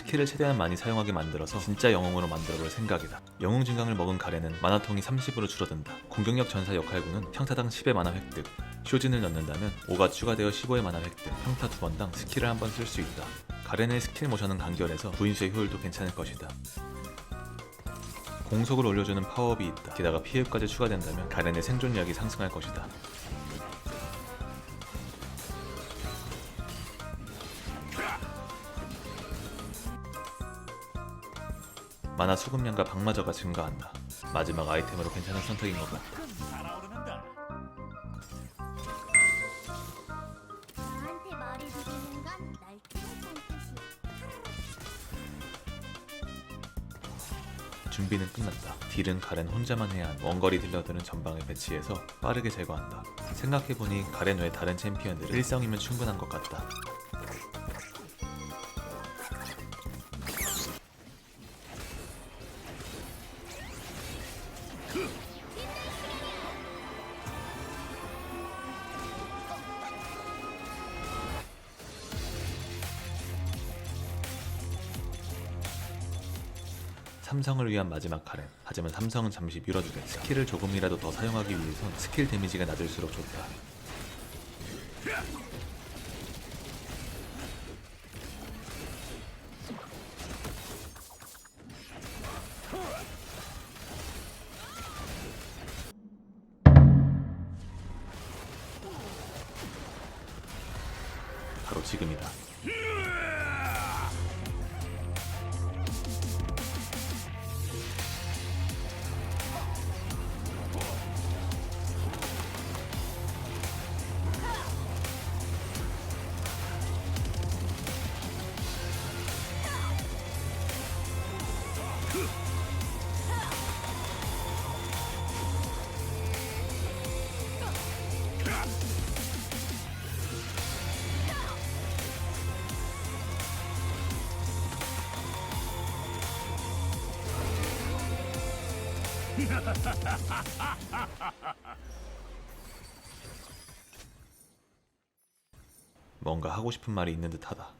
스킬을 최대한 많이 사용하게 만들어서 진짜 영웅으로 만들어볼 생각이다. 영웅 증강을 먹은 가렌은 마나통이 30으로 줄어든다. 공격력 전사 역할군은 평타당 10의 만화 획득, 쇼진을 넣는다면 5가 추가되어 15의 만화 획득, 평타 두 번당 스킬을 한 번 쓸 수 있다. 가렌의 스킬 모션은 간결해서 부인수의 효율도 괜찮을 것이다. 공속을 올려주는 파워업이 있다. 게다가 피해까지 추가된다면 가렌의 생존력이 상승할 것이다. 만화 수급량과 방마저가 증가한다. 마지막 아이템으로 괜찮은 선택인 것 같다. 나한테 건날. 준비는 끝났다. 딜은 가렌 혼자만 해야 하는 원거리 딜러들은 전방에 배치해서 빠르게 제거한다. 생각해보니 가렌 외 다른 챔피언들은 일성이면 충분한 것 같다. 삼성을 위한 마지막 카렌. 하지만 삼성은 잠시 밀어주겠다. 스킬을 조금이라도 더 사용하기 위해선 스킬 데미지가 낮을수록 좋다. 바로 지금이다. 뭔가 하고 싶은 말이 있는 듯하다.